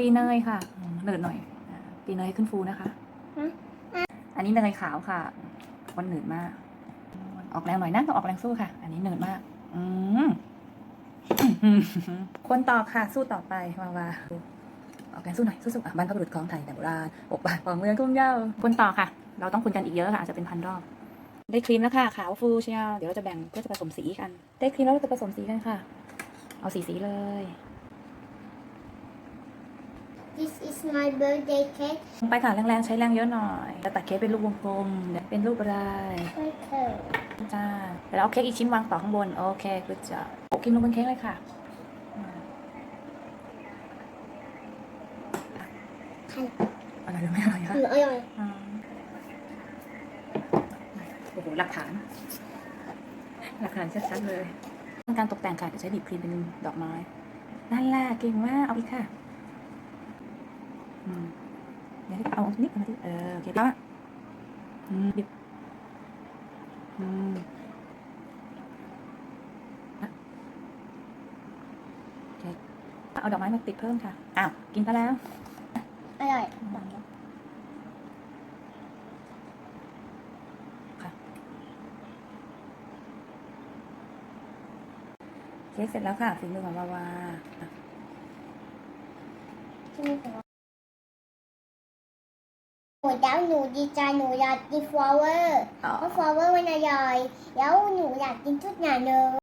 ตีเนยค่ะอืมเนิร์ดหน่อยอ่าตีเนยให้ขึ้นฟูนะคะ อันนี้เนยขาวค่ะวันหนืดมาก ออกแรงหน่อยนะต้องออกแรงสู้ค่ะ อันนี้เนิร์ดมากอืมอืมคนต่อค่ะ สู้ต่อไปวาวาออกแรงสู้หน่อยสู้ๆอะบรรพบุรุษของไทยแต่โบราณปกปักของเมืองกุ้งเย้าคนต่อค่ะ เราต้องคนกันอีกเยอะค่ะอาจจะเป็นพันรอบได้ครีมแล้วค่ะขาวฟูเชียวเดี๋ยวเราจะแบ่งเพื่อจะผสมสีกัน ได้ครีมแล้วเราจะผสมสีกันค่ะ เอาสีสีเลย This is my birthday cake. ลงไปค่ะแรงๆ ใช้แรงเยอะหน่อยจะตัดเค้กเป็นรูปวงกลมเดี๋ยวเป็นรูปอะไร Okay. จ้าเดี๋ยวเราเอาเค้กอีกชิ้นวางต่อข้างบน โอเคกูจะโปะครีมลงบนเค้กเลยค่ะอืมอร่อยหรือไม่อร่อยคะ Mm, ayun. อืมโอ้โหหลักฐาน หลักฐานชัดๆเลย การตกแต่งค่ะจะใช้บีบครีมเป็นดอกไม้นั่นแหละเก่งมาก เอาอีกค่ะอืม เดี๋ยวเอานิดเอามาดิเออโอเคแล้วอะอืมบีบอืมอะโอเคเอาดอกไม้มาติดเพิ่มค่ะ อ้าว กินไปแล้ว Ayun. เค้กเสร็จแล้วค่ะฝีมือของวาวาอะ หนูแล้วหนูดีใจหนูอยากกิน flower อ๋อเพราะ flower มันอร่อยแล้วหนูอยากกินทุกอย่างเลย